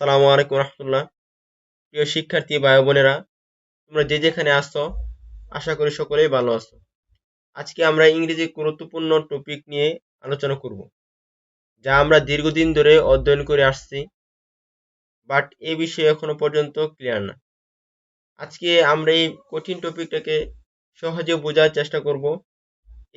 সালামু আলাইকুম রহমতুল্লাহ। প্রিয় শিক্ষার্থী ভাই বোনেরা, তোমরা যে যেখানে আসছো আশা করি সকলেই ভালো আছো। আজকে আমরা ইংরেজি গুরুত্বপূর্ণ টপিক নিয়ে আলোচনা করব, যা আমরা দীর্ঘদিন ধরে অধ্যয়ন করে আসছি বাট এ বিষয়ে এখনও পর্যন্ত ক্লিয়ার না। আজকে আমরা এই কঠিন টপিকটাকে সহজে বোঝার চেষ্টা করব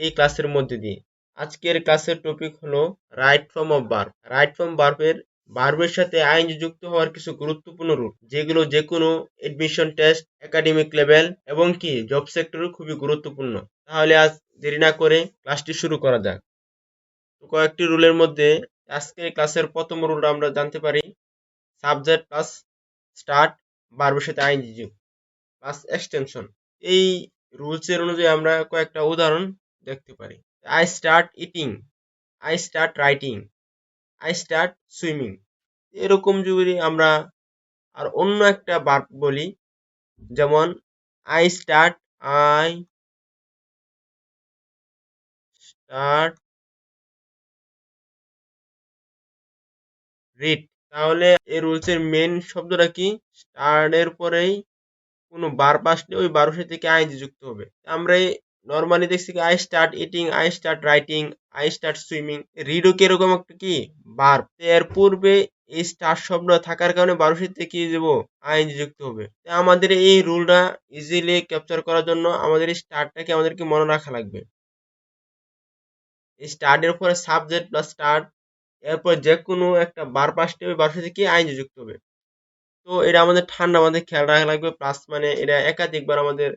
এই ক্লাসের মধ্যে দিয়ে। আজকের ক্লাসের টপিক হলো right form of verb right form বার্বের বার্বের সাথে আইন যুক্ত হওয়ার কিছু গুরুত্বপূর্ণ রূপ যেগুলো যে কোনো এডমিশন টেস্ট একাডেমিক লেভেল এবং কি জব সেক্টরে খুবই গুরুত্বপূর্ণ। তাহলে আজ দেরি না করে ক্লাসটি শুরু করা যাক। কয়েকটি রুলের মধ্যে আজকে ক্লাসের প্রথম রুলটা আমরা জানতে পারি। সাবজেক্ট প্লাস স্টার্ট বার্বের সাথে আইন যুগ প্লাস এক্সটেনশন এই রুলসের অনুযায়ী আমরা কয়েকটা উদাহরণ দেখতে পারি। I start eating I start writing I start swimming এরকম যদি আমরা আর অন্য একটা বার্ব বলি, যেমন I start I start read তাহলে এই রুলসের মেন শব্দটা কি? স্টার্টের পরেই কোনো বার্ব আসলে ওই বারোশো থেকে আইনজি যুক্ত হবে? আমরা নর্মালি দেখছি কি I start eating I start writing I start swimming রিডও কীরকম একটা কি? বার্ব এর পূর্বে এই স্টার শব্দ থাকার কারণে বারোশিতে কি দেব? আইনজি যুক্ত হবে। আমাদের এই রুলটা ইজিলি ক্যাপচার করার জন্য আমাদের এই স্টার্টটাকে আমাদেরকে মনে রাখা লাগবে। এই স্টার্টের উপরে সাবজেক্ট প্লাস স্টার্ট এরপর যে কোনো একটা বার পাশটি ওই বারোশো থেকে আইনজি যুক্ত হবে। তো এটা আমাদের ঠান্ডা আমাদের খেয়াল রাখা লাগবে প্লাস মানে এটা একাধিকবার আমাদের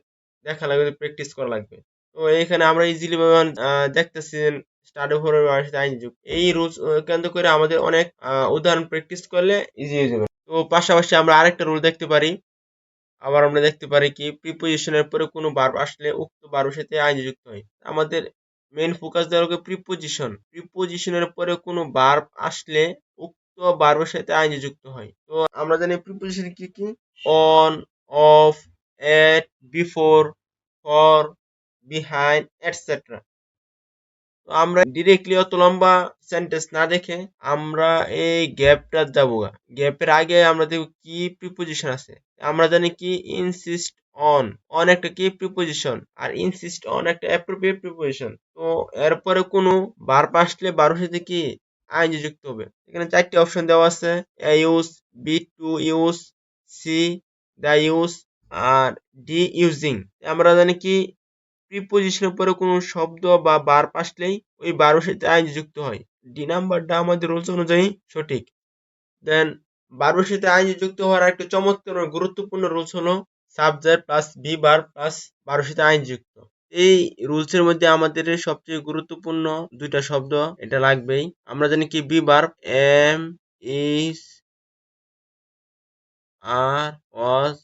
দেখা লাগবে প্র্যাকটিস করা লাগবে। তো এখানে আমরা ইজিলি দেখতেছি স্টার্ট উপর আইন যুগ এই রুলস কেন্দ্র করে আমাদের অনেক উদাহরণ প্র্যাকটিস করলে ইজি হয়ে যাবে। তো পাশাপাশি আমরা আরেকটা রুল দেখতে পারি। আবার আমরা দেখতে পারি কি প্রিপোজিশনের পরে কোনো বার্ব আসলে উক্ত বার্বের সাথে আইন যুক্ত হয়। আমাদের মেন ফোকাস দেওয়া হবে প্রিপোজিশন প্রিপোজিশনের পরে কোনো বার্ব আসলে উক্ত বার্বের সাথে আইন যুক্ত হয়। তো আমরা জানি প্রিপোজিশন কি কি? On of at before for behind etcetera তো আমরা ডিরেক্টলি অত লম্বা সেন্টেন্স না দেখে আমরা এই গ্যাপটা যাব গ্যাপের আগে আমরা দেখব কি প্রিপোজিশন আছে। আমরা জানি কি ইনসিস্ট অন অন একটা কি প্রিপোজিশন আর ইনসিস্ট অন একটা অ্যাপ্রোপ্রিয়েট প্রিপোজিশন তো এরপরে কোনো বার আসলে বারোর সাথে কি আইনজি যুক্ত হবে? এখানে চারটি অপশন দেওয়া আছে A use B to use C the use R D using আমরা জানি কি প্রিপোজিশনের পরে কোনো শব্দ বা বার আসলেই ওই বারোর সাথে আইন যুক্ত হয়। ডি নাম্বারটা আমাদের রুলস অনুযায়ী সঠিক। দেন বারোর সাথে আইন যুক্ত হওয়ার একটা চমৎকার গুরুত্বপূর্ণ রুলস হলো সাবজেক্ট প্লাস বি বার প্লাস বারোর সাথে আইন যুক্ত। এই রুলসের মধ্যে আমাদের সবচেয়ে গুরুত্বপূর্ণ দুইটা শব্দ এটা লাগবেই। আমরা জানি কি বি বার এম ইস আর ওয়াজ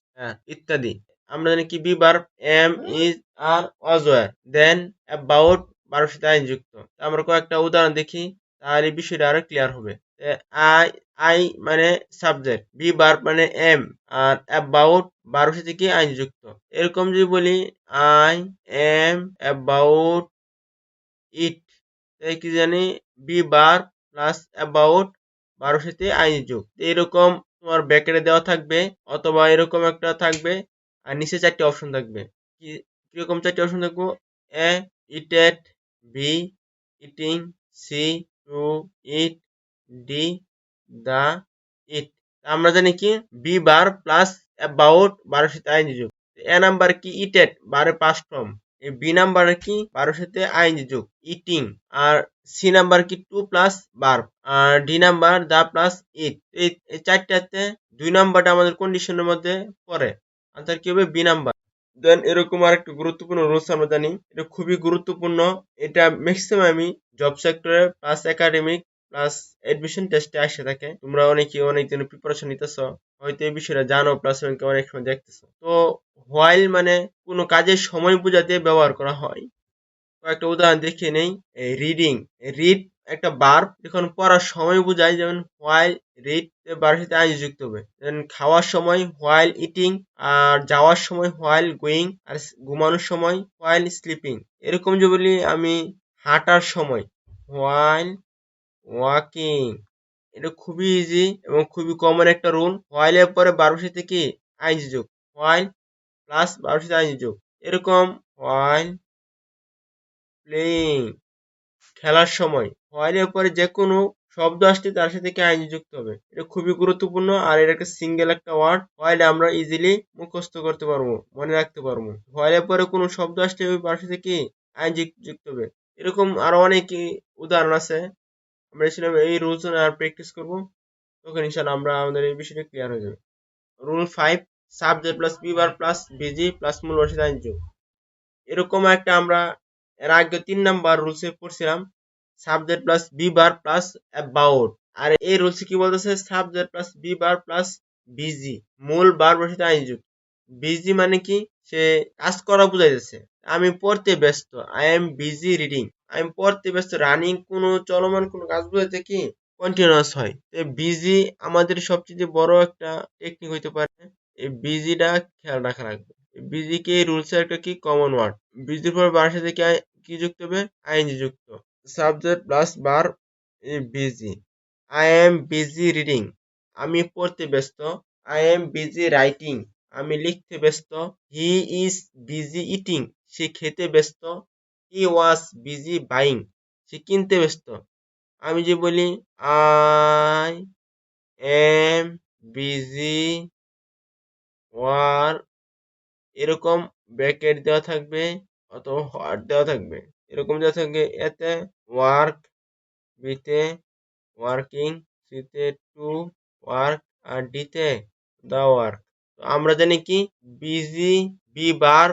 ইত্যাদি। আমরা জানি কি be bar am is are was were then about বারোর সাথে আইন যুক্ত। আমরা কয়েকটা উদাহরণ দেখি তাহলে বিষয়টা আরও ক্লিয়ার হবে। আই আই মানে সাবজেক্ট বি বার মানে এম আর অ্যাবাউট বারো সাথে কি আইন যুক্ত। এরকম যদি বলি আই এম অ্যাবাউট ইট তাই কি জানি বি বার প্লাস অ্যাবাউট বারো সাথে আইন যুগ এরকম তোমার ব্যাকেটে দেওয়া থাকবে অথবা এরকম একটা থাকবে আর নিচে চারটি অপশন থাকবে। কি, কীরকম চারটি অপশন থাকব? A eated B eating C to eat D the eat আমরা জানি কি? বি বার প্লাস অ্যাবাউট বারোর সাথে আইন যুগ এ নাম্বার কি? ইটেড বারে পাস্ট ফর্ম এই বি নাম্বার কি? বারোর সাথে আইন যুগ ইটিং আর সি নাম্বার কি? টু প্লাস বার আর D number the plus eat এই চারটাতে দুই নাম্বারটা আমাদের কন্ডিশনের মধ্যে পড়ে। আনসার কি হবে? বি নাম্বার দেন এরকম আর একটা গুরুত্বপূর্ণ রুলস আমরা জানি। এটা খুবই গুরুত্বপূর্ণ। এটা ম্যাক্সিমামই জব সেক্টরে প্লাস একাডেমিক প্লাস এডমিশন টেস্টে আসে থাকে। তোমরা অনেকে অনেক দিন প্রিপারেশন নিতেছ। হয়তো এই বিষয়টা জানো প্লাস অনেক সময় দেখতেছো। তো হোয়াইল মানে কোনো কাজের সময় বোঝাতে ব্যবহার করা হয়, কয়েকটা উদাহরণ দেখে নেই। রিডিং রিড একটা বার, যখন পড়ার সময় বোঝায়, যেমন হোয়াইল রিড বারের সাথে আইন যুক্ত হবে। খাওয়ার সময় হোয়াইল ইটিং আর যাওয়ার সময় হোয়াইল গোয়িং আর ঘুমানোর সময় হোয়াইল স্লিপিং এরকম যে বলি আমি হাঁটার সময় হোয়াইল ওয়াকিং এটা খুবই ইজি এবং খুবই কমন একটা রুল হোয়াইলের পরে বারোর সাথে কি আইনজি যোগ। হোয়াইল প্লাস বারোর সাথে আইনজি যোগ। এরকম হোয়াইল প্লেইং খেলার সময়। হোয়াইলের পরে যে কোনো শব্দ আসছে তার সাথে কি আইনজি যুক্ত হবে? এটা খুবই গুরুত্বপূর্ণ আর এটা একটা সিঙ্গেল একটা ওয়ার্ড হোয়াইল আমরা ইজিলি মুখস্থ করতে পারব, মনে রাখতে পারব। হোয়াইলের পরে কোনো শব্দ আসছে ওই পাশে থেকে কি আইনজি যুক্ত হবে? এরকম আরও অনেক উদাহরণ আছে। আমরা ছিলাম এই রুলস আর প্র্যাকটিস করব। তখন ইনশাল্লাহ আমরা আমাদের এই বিষয়টা ক্লিয়ার হয়ে যাবে। Rule five subject plus be verb plus busy plus মূল বসে আইন যোগ এরকম একটা আমরা এর আগে তিন নাম্বার রুলসে পড়ছিলাম subject plus B bar plus about আর এই রুলসে কি বলতেছে? সাবজেক্ট প্লাস বি বার প্লাস বিজি মূল বার বসে আইন যোগ বিজি মানে কি? সে কাজ করা বুঝাইতেছে। আমি পড়তে ব্যস্ত আই এম বিজি রিডিং আমি পড়তে ব্যস্ত রানিং কোনো চলমান কোনো কাজ বুঝাইতে কি? কন্টিনিউয়াস হয়। তো বিজি আমাদের সবচেয়ে বড় একটা টেকনিক হইতে পারে, এই বিজিটা খেয়াল রাখা লাগবে। বিজি কে রুলস একটা কি? কমন ওয়ার্ড বিজির পর বার সাথে কি যুক্ত হবে? আইনজি যুক্ত। Subject plus bar busy I am busy reading. আমি পড়তে ব্যস্ত। I am busy writing. আমি লিখতে ব্যস্ত। He is busy eating. সে খেতে ব্যস্ত। হি ওয়াজ বিজি বাইং। সে কিনতে ব্যস্ত। আমি যে বলি, আই এম বিজি ওয়ার, এরকম ব্র্যাকেট দেওয়া থাকবে। অথবা হোয়াট দেওয়া থাকবে। এরকম দেওয়া থাকবে, এতে ওয়ার্ক বিতে ওয়ার্কিং সিতে টু ওয়ার্ক আর ডিতে দা ওয়ার্ক আমরা জানি কি? বিজি বি বার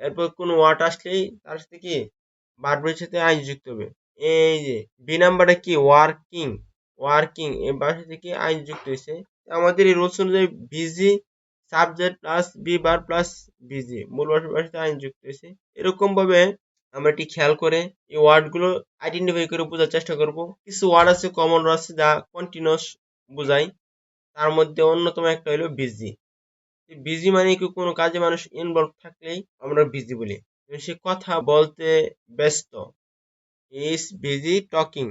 এরপর কোন ওয়ার্ড আসলেই তার সাথে কি? বারবের সাথে আইন যুক্ত হবে। এই যে বি নাম্বারটা কি? ওয়ার্কিং ওয়ার্কিং এই বার সাথে কি আইন যুক্ত হয়েছে? আমাদের এই রুলস অনুযায়ী বিজি সাবজেক্ট প্লাস বি বার প্লাস বিজি মূল ভাষাতে আইন যুক্ত হয়েছে। এরকম ভাবে আমরা এটি খেয়াল করে এই ওয়ার্ডগুলো আইডেন্টিফাই করে বোঝার চেষ্টা করব। কিছু ওয়ার্ড আছে কমন আছে যা কন্টিনিউস বোঝায়। তার মধ্যে অন্যতম একটা হলো বিজি বিজি মানে কি? কোনো কাজে মানুষ ইনভলভ থাকলেই আমরা বিজি বলি। সে কথা বলতে ব্যস্ত। ইজ বিজি টকিং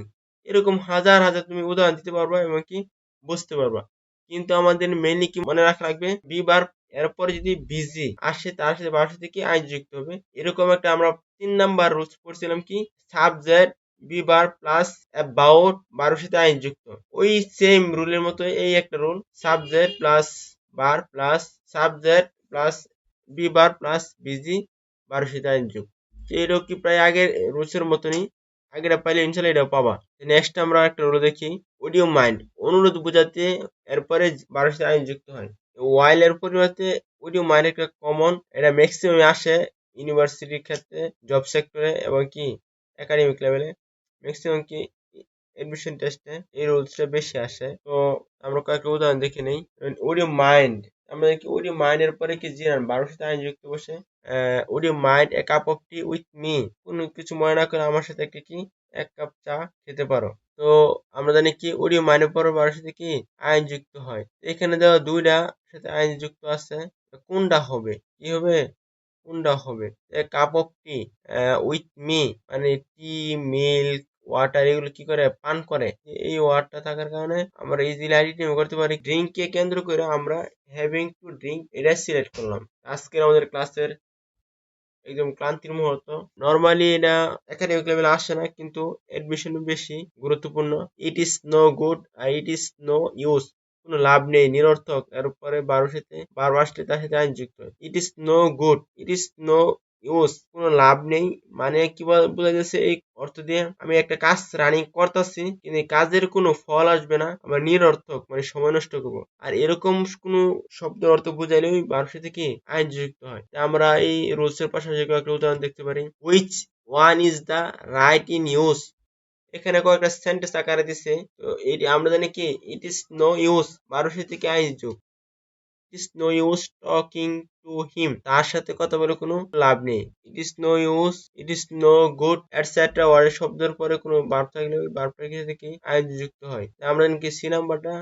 এরকম হাজার হাজার তুমি উদাহরণ দিতে পারবা এবং কি? বুঝতে পারবা। কিন্তু আমাদের মেনলি কি মনে রাখা লাগবে? বি বার এরপরে যদি বিজি আসে, তার সাথে বার সাথে কি আইন যুক্ত হবে। এরকম একটা আমরা তিন নাম্বার রুলস পড়ছিলাম কি? Subject be bar plus about বারোর সাথে আইন যুক্ত। ওই সেম রুলের মতো এই একটা rule subject plus bar plus subject plus B bar plus busy বারোর সাথে আইন যুক্ত। এটাও কি প্রায় আগের রুলসের মতনই? আগেটা পাইলে ইনশাল্লাহ এটা পাবা। নেক্সট আমরা একটা রুল দেখি অডিও মাইন্ড অনুরোধ বোঝাতে এরপরে সাথে আইন যুক্ত হয়। ওয়াইল এর পরিবর্তে অডিও মাইন্ড একটা কমন এটা ম্যাক্সিমাম আসে ইউনিভার্সিটির ক্ষেত্রে জব সেক্টরে এবং কি একাডেমিক লেভেলে ম্যাক্সিমাম কি এডমিশন টেস্টে এই রুলসটা বেশি আসে। তো আমরা কয়েকটা উদাহরণ দেখে নেই। অডিও মাইন্ড আমরা দেখি অডিও মাইন্ডের পরে কি জিরান বারোর সাথে আইন যুক্ত বসে অডিও মাইন্ড এক cup of tea with me কোনো কিছু মনে না করে আমার সাথে একটা কি? এক কাপ চা খেতে পারো। তো আমরা জানি কি অডিও মাইনের পরে বারোর সাথে কি আইন যুক্ত হয়। এখানে দেওয়া দুইটা সাথে আইন যুক্ত আছে। কোনটা হবে? কি হবে? কোনটা হবে? Cup of tea with me মানে টি মিল্ক ওয়াটার এগুলো কি করে? পান করে। এই ওয়াটার থাকার কারণে আমরা ইজিলি আইডেন্টিফাই করতে পারি। ড্রিঙ্ককে কেন্দ্র করে আমরা হ্যাভিং টু ড্রিঙ্ক এটা সিলেক্ট করলাম। আজকের আমাদের ক্লাসের একদম ক্লান্তির মুহূর্ত। নর্মালি এটা একাডেমিক লেভেলে আসে না, কিন্তু এডমিশন বেশি গুরুত্বপূর্ণ। ইট ইস নো গুড আর ইট ইস নো ইউজ কোনো লাভ নেই, নিরর্থক। এরপরে বারো সাথে বারো আসলে তার সাথে আইন যুক্ত it is no good it is no use কোনো লাভ নেই। মানে কি বোঝা যাচ্ছে এই অর্থ দিয়ে আমি একটা কাজ রানিং করতেছি, কিন্তু কাজের কোনো ফল আসবে না। আমার নিরর্থক মানে সময় নষ্ট করব। আর এরকম কোনো শব্দ অর্থ বুঝাইলে ওই বারোশো থেকে আইন যুক্ত হয়। আমরা এই রুলস এর পাশাপাশি কয়েকটা উদাহরণ দেখতে পারি। Which one is the right in use এখানে কয়েকটা সেন্টেন্স আকারে দিছে। তো এটি, আমরা জানি কি ইট ইজ নো ইউজ বারোশো থেকে আইন যুগ it is no use talking to him তার সাথে কথা বলে কোনো লাভ নেই। It is no use it is no good etcetera ওয়ার্ডের শব্দের পরে কোনো বার্ব থাকলে ওই বার্বটার সাথে থেকে আইন যুক্ত হয়। আমরা নাকি সি নাম্বারটা।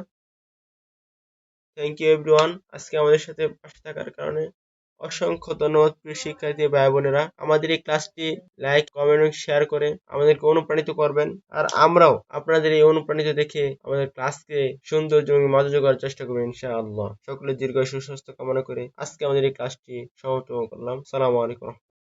থ্যাংক ইউ এভরিওয়ান আজকে আমাদের সাথে পাশে থাকার কারণে অসংখ্য ধন্যবাদ প্রিয় শিক্ষার্থী ভাই বোনেরা। আমাদের এই ক্লাসটি লাইক কমেন্ট এবং শেয়ার করে আমাদেরকে অনুপ্রাণিত করবেন। আর আমরাও আপনাদের এই অনুপ্রাণিত দেখে আমাদের ক্লাসকে সুন্দর এবং মজা করার চেষ্টা করবেন ইনশাআল্লাহ। সকলের দীর্ঘ সুস্বাস্থ্য কামনা করে আজকে আমাদের এই ক্লাসটি সমাপ্ত করলাম। সালামু আলাইকুম।